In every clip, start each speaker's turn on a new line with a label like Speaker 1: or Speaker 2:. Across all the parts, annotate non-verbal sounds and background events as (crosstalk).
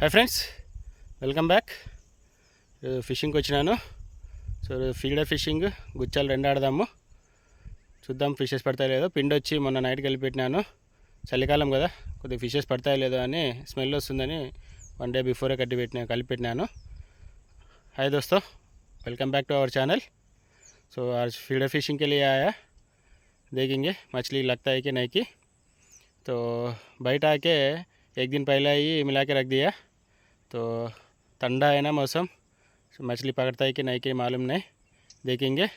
Speaker 1: Hi friends welcome back ఫిషింగ్కి వచ్చినాను. So fielder fishing గుచ్చాలు రెండు ఆడదాము. చూద్దాం ఫిషెస్ పడతాయో లేదో. పిండి వచ్చి మొన్న నైట్ కలిపెట్టినాను చలికాలం కదా కొద్దిగా ఫిషెస్ పడతాయో లేదో అని స్మెల్ వస్తుందని వన్ డే బిఫోరే కట్టి పెట్టినా కలిపెట్టినాను hi దోస్తో welcome back to our channel so ఆ ఫీల్డర్ ఫిషింగ్కి వెళ్ళి ఆయా. దేగింగే మచ్లీ లక్తాయికి నైకి. తో బయట ఆకే की तो మిలాకే आके तो ठंडा है ना मौसम so मछली पकड़ता है कि नहीं की मालूम नहीं देखेंगे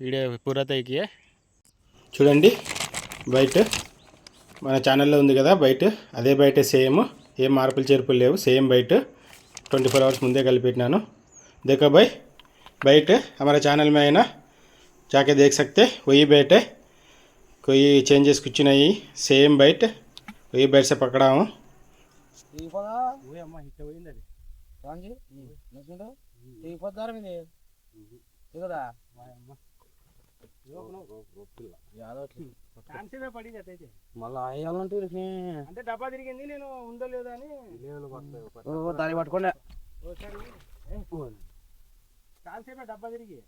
Speaker 1: వీడియో పూరా తగ్గియే చూడండి బయట మన ఛానల్లో ఉంది కదా బయట అదే బయట సేమ్ ఏం మార్పులు చేర్పులు లేవు సేమ్ బయట ट्वेंटी फोर आवर्स मुंदे कल పెట్టినాను देखो भाई बैठ हमारे चैनल में है ना जाके देख सकते वही बैठ है कोई चेंजेस कुछ नहीं सेम बैठ वही बैठ से पकड़ा हूँ
Speaker 2: రాంజీ నచ్చిండు తెగిపోతారు మీది. దిగదా?
Speaker 1: అంటే డబ్బా తిరిగింది నేను ఉందో లేదో అని
Speaker 2: దాన్ని పట్టుకోండి.
Speaker 1: చాలాసేపే డబ్బా తిరిగి.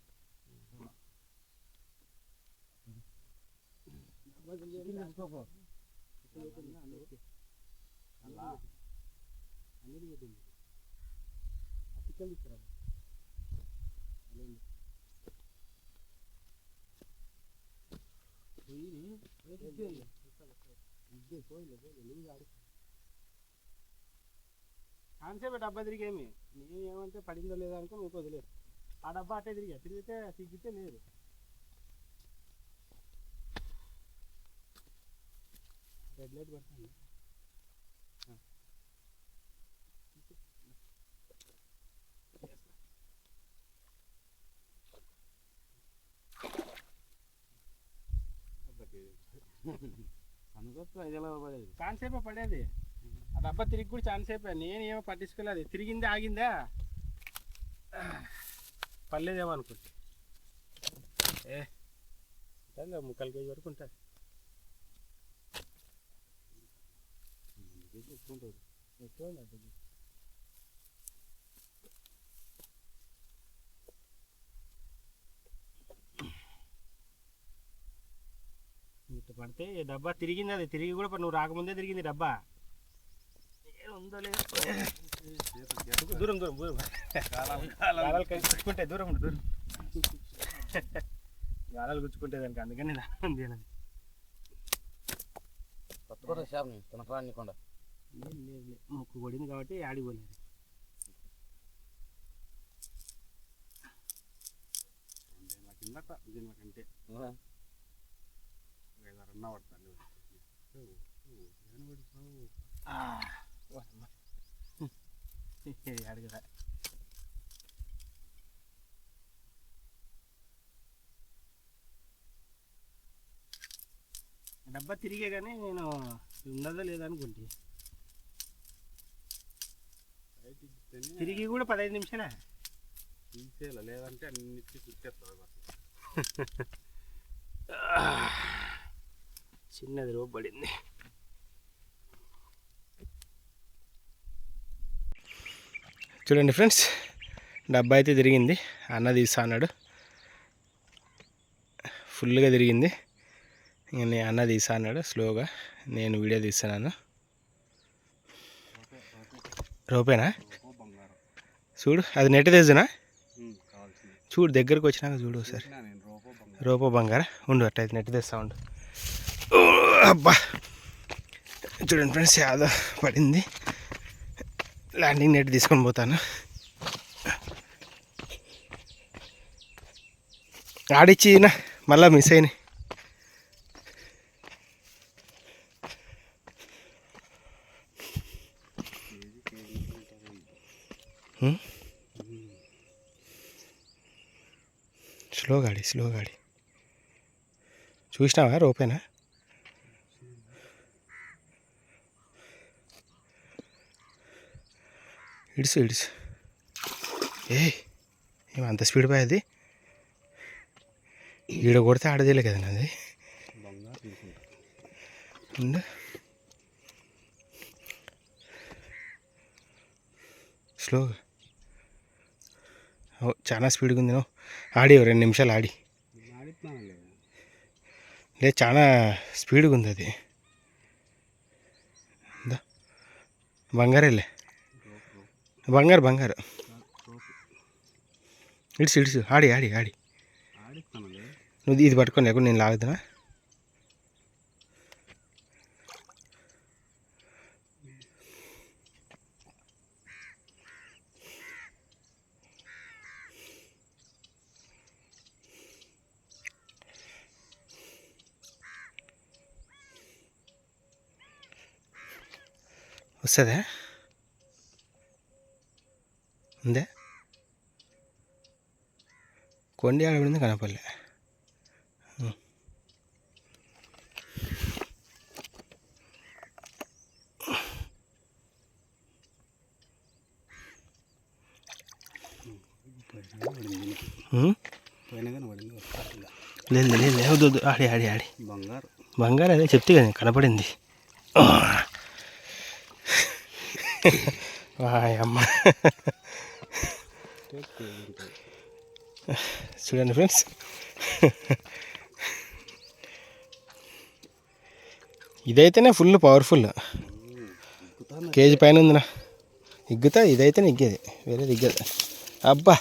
Speaker 1: చాలాసేపే డబ్బా తిరిగేమి? నేను ఏమంటే పడిందో లేదో అనుకో మీకు వదిలేదు ఆ డబ్బా అట్టే తిరిగా. తిరిగితే తిరిగితే లేదు. రెడ్ లైట్ పడుతుంది
Speaker 2: అనుకోవచ్చు ఐదేళ్ళ పడేది?
Speaker 1: చాలాసేపే పడేది. ఆ డబ్బా తిరిగి కూడా చాలాసేపే నేను ఏమో పట్టించుకోలేదు. తిరిగిందే ఆగిందా? పర్లేదేమో అనుకుంటే. ఏ ఉంటుంది ముక్కలు కేజీ వరకు ఉంటుంది. ఎక్కువ పడితే ఈ డబ్బా తిరిగింది అది. తిరిగి కూడా నువ్వు రాకముందే తిరిగింది డబ్బా. ఏ ఉందో లేదో దూరం దూరం దూరం. గాలాలు గుచ్చుకుంటే దూరం ఉండు దూరం. గాలాలు గుచ్చుకుంటే దానికి అందుకని నా ఉంది అని.
Speaker 2: పట్టుకోరు షాప్ని తినకరా నీకుండా
Speaker 1: ఏం లేదు లేదు. ముక్కు పడింది కాబట్టి ఆడికి పోలేదు. కిందట దీనికంటే అడుగుదా డబ్బా తిరిగే కానీ నేను ఉన్నదో లేదో అనుకుంటే. తిరిగి కూడా పదహైదు నిమిషాలే?
Speaker 3: తీసేయాలి లేదంటే అన్నిటికీ కుట్టేస్తుంది (laughs)
Speaker 1: చిన్నది రోపు పడింది చూడండి ఫ్రెండ్స్ డబ్బా అయితే తిరిగింది. అన్న తీస్తా అన్నాడు. ఫుల్గా తిరిగింది. నేను అన్న తీసా అన్నాడు స్లోగా. నేను వీడియో తీస్తున్నాను. రోపేనా?
Speaker 3: బంగారం
Speaker 1: చూడు అది నెట్ తెచ్చునా?
Speaker 3: కావాల్సింది.
Speaker 1: చూడు దగ్గరకు వచ్చినాక చూడు ఒకసారి.
Speaker 3: నేను రూపో బంగారం.
Speaker 1: రూప బంగారా. ఉండు అట్టయితే నెట్ తెస్తా ఉండు. అబ్బా. చూడండి ఫ్రెండ్స్ యాదో పడింది. ల్యాండింగ్ నెట్ తీసుకొని పోతాను. ఆడిచ్చిన మళ్ళా మిస్ అయినాయి. Hmm? స్లో గాడి స్లో గాడి. చూసినావా? రోపేనా? ఇడుసు ఇడుసు. ఏ అంత స్పీడ్ పోయేది ఈడ కొడితే ఆడదేలే కదా నాది.
Speaker 3: బంగారం
Speaker 1: స్లోగా చాలా స్పీడ్గా ఉంది నువ్వు ఆడి రెండు నిమిషాలు ఆడి. లేదు చాలా స్పీడ్గా ఉంది అది. దా. బంగారేలే బంగారు బంగారు ఇడిసి ఇడిసి ఆడి ఆడి ఆడి
Speaker 3: ఆడిస్తున్నానులే
Speaker 1: నువ్వు ఇది పట్టుకొని లేకుండా నేను లాగుతున్నా వస్తుందా ఉందే కొండి ఆడబడింది కనపడలే
Speaker 3: పోయినా పడింది
Speaker 1: ఉం?
Speaker 3: పోయినా కానీ పడింది వస్తుంది
Speaker 1: లేదు లేదు లేదు వద్దు, వద్దు. ఆడి ఆడి ఆడి
Speaker 3: బంగారు
Speaker 1: బంగారు అదే చెప్తే కదా కనపడింది వాయ్ అమ్మ చూడండి ఫ్రెండ్స్. ఇదైతేనే ఫుల్ పవర్ఫుల్. కేజీ పైన ఉందినా. ఇగ్గుతా ఇదైతేనే ఇగ్గేది. వేరేది ఇగ్గదు. అబ్బా.